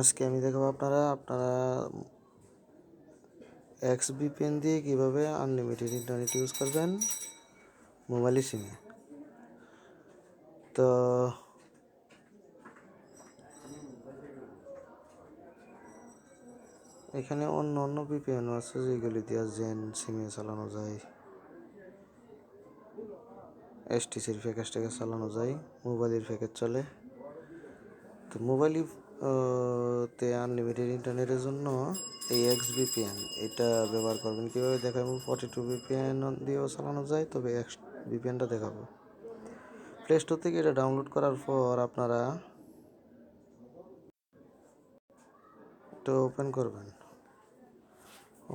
আজকে আমি দেখাবো আপনারা আপনারা এক্স ভিপিএন দিয়ে কীভাবে আনলিমিটেড ইন্টারনেট ইউজ করবেন মোবাইল সিমে তো এখানে অন্য অন্য ভিপিএনও আছে যেগুলি দিয়ে জেন সিমে চালানো যায়। এসটিসির প্যাকেজ থেকে চালানো যায় মোবাইলের প্যাকেজ চলে। তো মোবাইল তে আনলিমিটেড ইন্টারনেটের জন্য এই এক্স ভিপিএন এটা ব্যবহার করবেন। কীভাবে দেখাবো? ফর্টি টু ভিপিএন দিয়েও চালানো যায়, তবে এক্স ভিপিএনটা দেখাবো। প্লে স্টোর থেকে এটা ডাউনলোড করার পর আপনারা এটা ওপেন করবেন।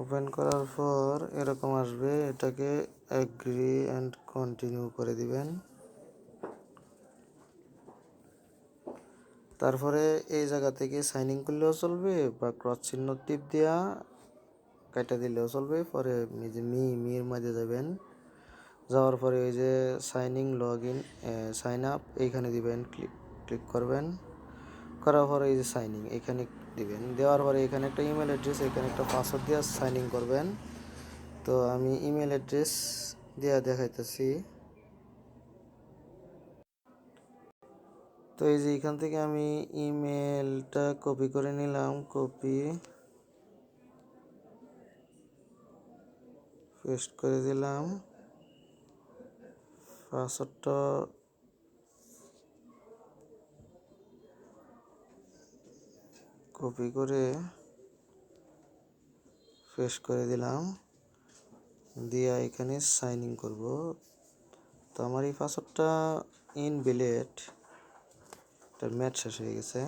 ওপেন করার পর এরকম আসবে, এটাকে অ্যাগ্রি অ্যান্ড কন্টিনিউ করে দিবেন। তারপরে এই জায়গা থেকে সাইনিং করলেও চলবে বা ক্রস চিহ্ন টিপ দেওয়া কাটা দিলেও চলবে। পরে যে মি, মির মাঝে যাবেন। যাওয়ার পরে ওই যে signing log in sign up এইখানে দিবেন ক্লিক ক্লিক করবেন। করার পরে এই যে সাইনিং এখানে দিবেন। দেওয়ার পরে এখানে একটা ইমেল অ্যাড্রেস এখানে একটা পাসওয়ার্ড দিয়ে সাইনিং করবেন। তো আমি ইমেল অ্যাড্রেস দেওয়া দেখাইতেছি। তো এই যে এখান থেকে আমি ইমেলটা কপি করে নিলাম কপি পেস্ট করে দিলাম। পাসওয়ার্ডটা কপি করে পেস্ট করে দিলাম। দিয়ে এখানে সাইন ইন করব। তো আমার এই পাসওয়ার্ডটা ইন বিলেট এটার ম্যাচ শেষ হয়ে গেছে।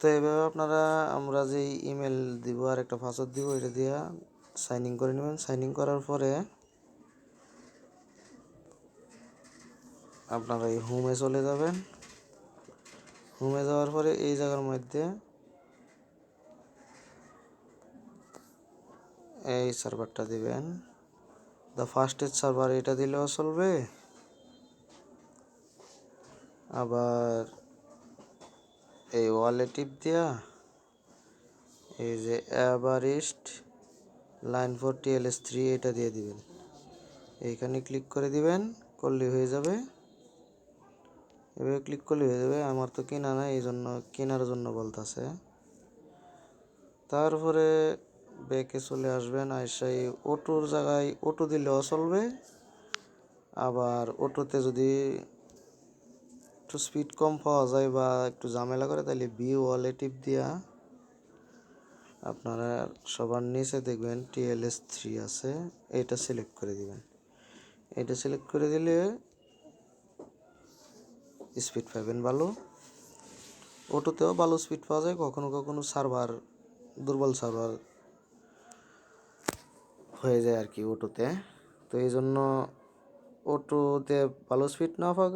তো এভাবে আপনারা, আমরা যে ইমেল দিব আর একটা পাসওয়ার্ড দিব, এটা দিয়ে সাইন ইন করে নেবেন। সাইন ইন করার পরে আপনারা এই হোমে চলে যাবেন। হোমে যাওয়ার পরে এই জায়গার মধ্যে এই সার্ভারটা দিবেন। দ্য ফার্স্টেজ সার্ভার এটা দিলেও চলবে। আবার এই ওয়ালে টিপ দেওয়া এই যে average line four S three এটা দিয়ে দিবেন। এইখানে ক্লিক করে দিবেন, করলে হয়ে যাবে। এভাবে ক্লিক করলে হয়ে যাবে, আমার তো কেনা না এই জন্য কেনার জন্য বলতেছে। তারপরে ব্যাকে চলে আসবেন আইসাই অটোর জায়গায় অটো দিলেও চলবে। আবার অটোতে যদি একটু স্পিড কম পাওয়া যায় বা একটু ঝামেলা করে তাহলে বি ওয়ালে টিপ দিয়া আপনারা সবার নিচে দেখবেন টিএলএস থ্রি আছে, এটা সিলেক্ট করে দিবেন। এটা সিলেক্ট করে দিলে স্পিড পাবেন ভালো। অটোতেও ভালো স্পিড পাওয়া যায়, কখনো কখনো সার্ভার দুর্বল সার্ভার হয়ে যায় আর কি অটোতে। তো এই জন্য অটোতে ভালো স্পিড না পাওয়া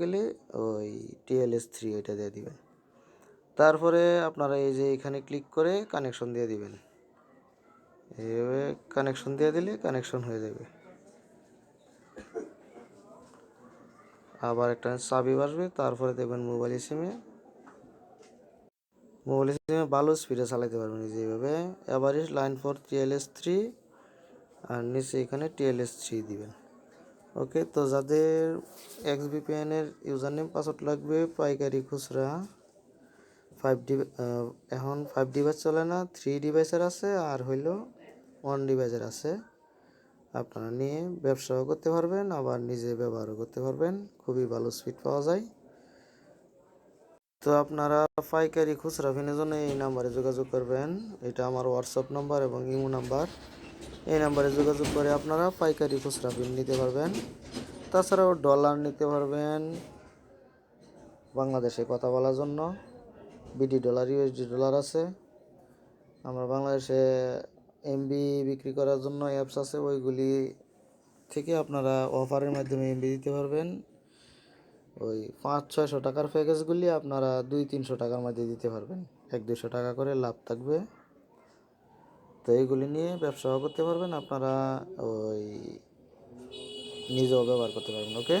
গেলে ওই টিএলএস থ্রি এটা দিয়ে দিবেন। তারপরে আপনারা এই যে এখানে ক্লিক করে কানেকশন দিয়ে দিবেন। এইভাবে কানেকশন দিয়ে দিলে কানেকশন হয়ে যাবে। আবার একটা চাবি বাসবে তারপরে দেখবেন মোবাইল সিমে মোবাইল সিমে ভালো স্পিডে চালাতে পারবেন যেভাবে average line four TLS three আর নিচে এখানে টিএলএস থ্রি দিবেন। ওকে তো যাদের এক্স বিপিএনের ইউজার নেম পাসওয়ার্ড লাগবে পাইকারি খুচরা। ফাইভ ডি এখন ফাইভ ডিভাইস চলে না থ্রি ডিভাইসের আছে, আর হইল ওয়ান ডিভাইসের আছে। আপনারা নিয়ে ব্যবসাও করতে পারবেন, আবার নিজে ব্যবহারও করতে পারবেন। খুবই ভালো স্পিড পাওয়া যায়। তো আপনারা পাইকারি খুচরা ফিনের জন্য এই নাম্বারে যোগাযোগ করবেন। এটা আমার হোয়াটসঅ্যাপ নাম্বার এবং ইমো নাম্বার এই নাম্বারে যোগাযোগ করে আপনারা পাইকারি খুচরা বিল নিতে পারবেন। তাছাড়াও ডলার নিতে পারবেন বাংলাদেশে কথা বলার জন্য। বিডি ডলার, ইউএসডি ডলার আছে। আমরা বাংলাদেশে এমবি বিক্রি করার জন্য অ্যাপস আছে, ওইগুলি থেকে আপনারা অফারের মাধ্যমে এমবি দিতে পারবেন। ওই পাঁচ, ছয়শো টাকার প্যাকেজগুলি আপনারা দুই, তিনশো টাকার মধ্যে দিতে পারবেন। এক দুশো টাকা করে লাভ থাকবে। তো এইগুলি নিয়ে ব্যবসাও করতে পারবেন আপনারা ওই নিজেও ব্যবহার করতে পারবেন ওকে